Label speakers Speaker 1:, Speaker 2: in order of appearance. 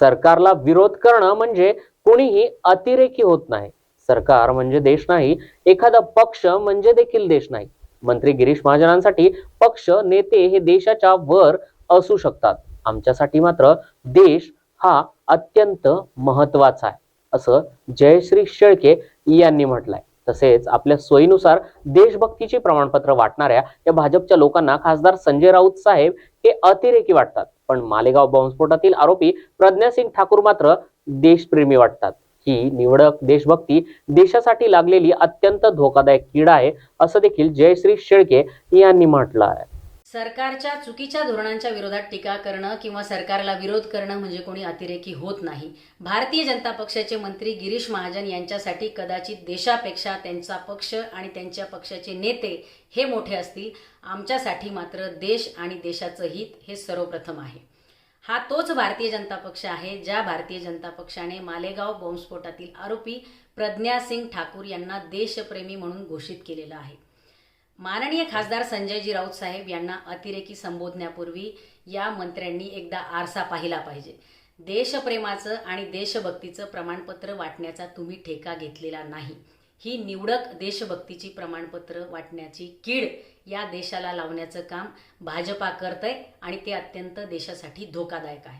Speaker 1: सरकारला विरोध करणं म्हणजे कोणीही अतिरेकी होत नाही. सरकार म्हणजे देश नाही एखादा पक्ष म्हणजे देखील देश नाही. मंत्री गिरीश महाजनांसाठी पक्ष नेते हे देशाच्या वर असू शकतात. आमच्यासाठी मात्र देश हा अत्यंत महत्त्वाचा आहे असं जयश्री शेळके यांनी म्हटलंय. तसेच आपल्या सोयीनुसार देशभक्तीची प्रमाणपत्र वाटणाऱ्या या भाजपच्या लोकांना खासदार संजय राऊत साहेब हे अतिरेकी वाटतात. पण मालेगाव बॉम्बस्फोटातील आरोपी प्रज्ञासिंग ठाकूर मात्र देशप्रेमी वाटतात. ही निवडक देशभक्ती देशासाठी लागलेली अत्यंत धोकादायक किडा आहे असं देखील जयश्री शेळके यांनी म्हटलं आहे.
Speaker 2: सरकारच्या चुकीच्या धोरणांच्या विरोधात टीका करणं किंवा सरकारला विरोध करणं म्हणजे कोणी अतिरेकी होत नाही. भारतीय जनता पक्षाचे मंत्री गिरीश महाजन यांच्यासाठी कदाचित देशापेक्षा त्यांचा पक्ष आणि त्यांच्या पक्षाचे नेते हे मोठे असतील. आमच्यासाठी मात्र देश आणि देशाचं हित हे सर्वप्रथम आहे. हा तोच भारतीय जनता पक्ष आहे ज्या भारतीय जनता पक्षाने मालेगाव बॉम्बस्फोटातील आरोपी प्रज्ञा सिंग ठाकूर यांना देशप्रेमी म्हणून घोषित केलेलं आहे. माननीय खासदार संजयजी राऊत साहेब यांना अतिरेकी संबोधण्यापूर्वी या मंत्र्यांनी एकदा आरसा पाहिला पाहिजे. देशप्रेमाचं आणि देशभक्तीचं प्रमाणपत्र वाटण्याचा तुम्ही ठेका घेतलेला नाही. ही निवडक देशभक्तीची प्रमाणपत्र वाटण्याची कीड या देशाला लावण्याचं काम भाजपा करतंय आणि ते अत्यंत देशासाठी धोकादायक आहे.